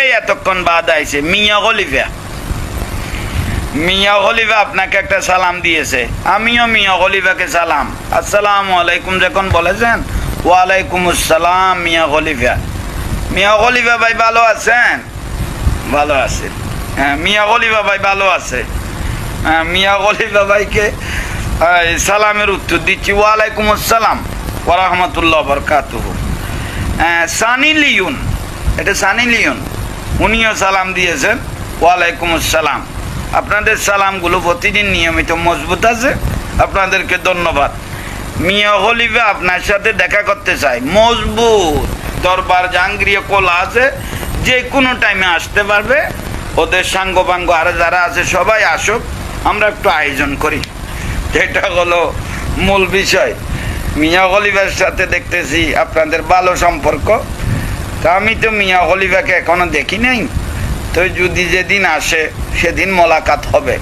এই এতক্ষণ বাদ আইছে। মিয়া খলিফা। মিয়া খলিফা আপনাকে একটা সালাম দিয়েছে। আমিও মিয়া খলিফাকে সালাম। আসসালামু আলাইকুম যখন বলেছেন ওয়ালাইকুম আসসালাম মিয়া খলিফা। মিয়া খলিফা ভাই ভালো আছেন? ভালো আছেন হ্যাঁ মিয়া খলিফা ভাই ভালো আছে। হ্যাঁ মিয়া খলিফা ভাইকে সালামের উত্তর দিচ্ছি। ওয়ালাইকুম আসসালাম ওরহমতুল্লাহ বরকাতুহ। হ্যাঁ, সানি লিওন। এটা সানি লিওন। উনিও সালাম দিয়েছেন, ওয়ালাইকুম আসসালাম। আপনাদের সালামগুলো প্রতিদিন নিয়মিত মজবুত আছে, আপনাদেরকে ধন্যবাদ। মিয়া হলিফে আপনার সাথে দেখা করতে চাই মজবুত। দরবার জাহাঙ্গীর কোলা আছে, যে কোনো টাইমে আসতে পারবে। ওদের সাঙ্গ বাঙ্গ আর যারা আছে, সবাই আসুক, আমরা একটু আয়োজন করি। এটা হলো মূল বিষয়। মিয়া খলিফার সাথে দেখতেছি আপনাদের ভালো সম্পর্ক। তা আমি তো মিয়া খলিফাকে এখনও দেখি নাই। তো যদি যেদিন আসে, সেদিন মোলাকাত হবে।